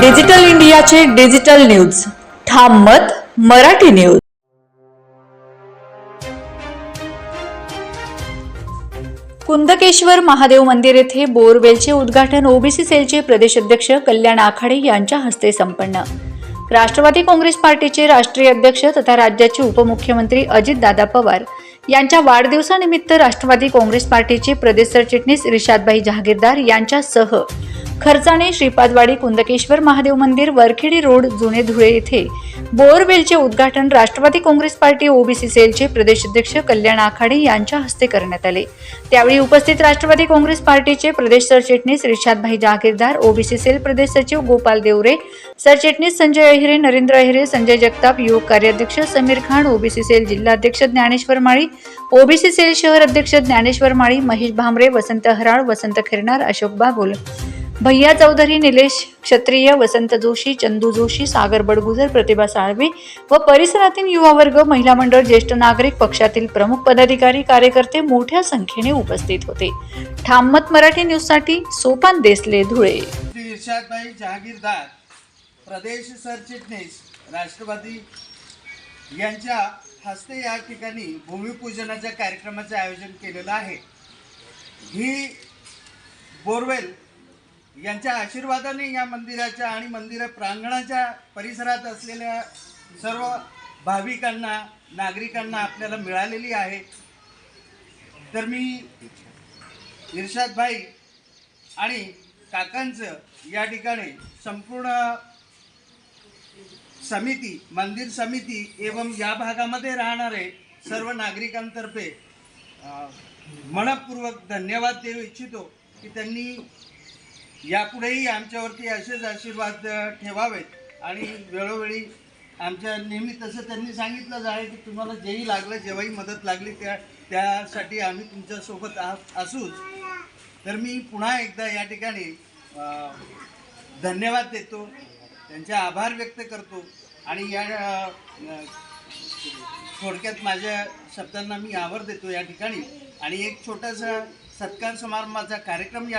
Digital इंडियाचे digital news. ठाम मत मराठी न्यूज. कुंदकेश्वर महादेव मंदिर येथे बोरवेलचे उद्घाटन ओबीसी सेलचे प्रदेशाध्यक्ष कल्याण आखाडे यांच्या हस्ते संपन्न. राष्ट्रवादी काँग्रेस पार्टीचे राष्ट्रीय अध्यक्ष तथा राज्याचे उपमुख्यमंत्री अजितदादा पवार यांच्या वाढदिवसानिमित्त राष्ट्रवादी काँग्रेस पार्टीचे प्रदेश सरचिटणीस रिशादभाई जहागीरदार यांच्यासह खर्चाने श्रीपादवाडी कुंदकेश्वर महादेव मंदिर वरखेडी रोड जुने धुळे येथे. बोअरवेलचे उद्घाटन राष्ट्रवादी काँग्रेस पार्टी ओबीसी सेलचे प्रदेशाध्यक्ष कल्याण आखाडे यांच्या हस्ते करण्यात आले. त्यावेळी उपस्थित राष्ट्रवादी काँग्रेस पार्टीचे प्रदेश सरचिटणीस रिशादभाई जहागीरदार ओबीसी सेल प्रदेश सचिव गोपाल देवरे सरचिटणीस संजय अहिरे नरेंद्र अहिरे संजय जगताप युवक कार्याध्यक्ष समीर खान ओबीसी सेल जिल्हाध्यक्ष ज्ञानेश्वर माळी ओबीसी सेल शहर अध्यक्ष ज्ञानेश्वर माळी महेश भामरे वसंत हराळ वसंत खिरणार अशोक बाबुल भैया चौधरी निलेश क्षत्रिय वसंत जोशी चंदू जोशी सागर बडगुजर प्रतिभा साळवे व परिसरातील युवा वर्ग महिला मंडळ ज्येष्ठ नागरिक पक्षातील प्रमुख पदाधिकारी कार्यकर्ते मोठ्या संख्येने उपस्थित होते. ठाममत मराठी न्यूजसाठी सोपान देसले धुळे. श्री जहागीरदार प्रदेश सरचिटणीस राष्ट्रवादी यांच्या हस्ते या ठिकाणी भूमिपूजनाच्या कार्यक्रमाचे आयोजन केलेलं आहे. ही बोरवेल यांच्या आशीर्वादाने या मंदिराच्या आणि मंदिर प्रांगणाच्या परिसरात असलेल्या सर्व भाविकांना नागरिकांना आपल्याला मिळालेली आहे. तर मी इर्शादभाई आणि काकांचं या ठिकाणी संपूर्ण समिती मंदिर समिती एवं या भागामध्ये राहणारे सर्व नागरिकांतर्फे मनपूर्वक धन्यवाद देऊ इच्छितो की त्यांनी यापुढेही आमच्यावरती असेच आशीर्वाद ठेवावेत. आणि वेळोवेळी आमच्या नेहमी तसं त्यांनी सांगितलंच आहे की तुम्हाला जेही लागलं जेव्हाही मदत लागली त्या त्यासाठी आम्ही तुमच्यासोबत आ- असूच. तर मी पुन्हा एकदा या ठिकाणी धन्यवाद देतो. त्यांचे आभार व्यक्त करतो. आणि या थोडक्यात माझ्या शब्दांना मी आवर देतो या ठिकाणी. आणि एक छोटासा सत्कार समारंभाचा कार्यक्रम या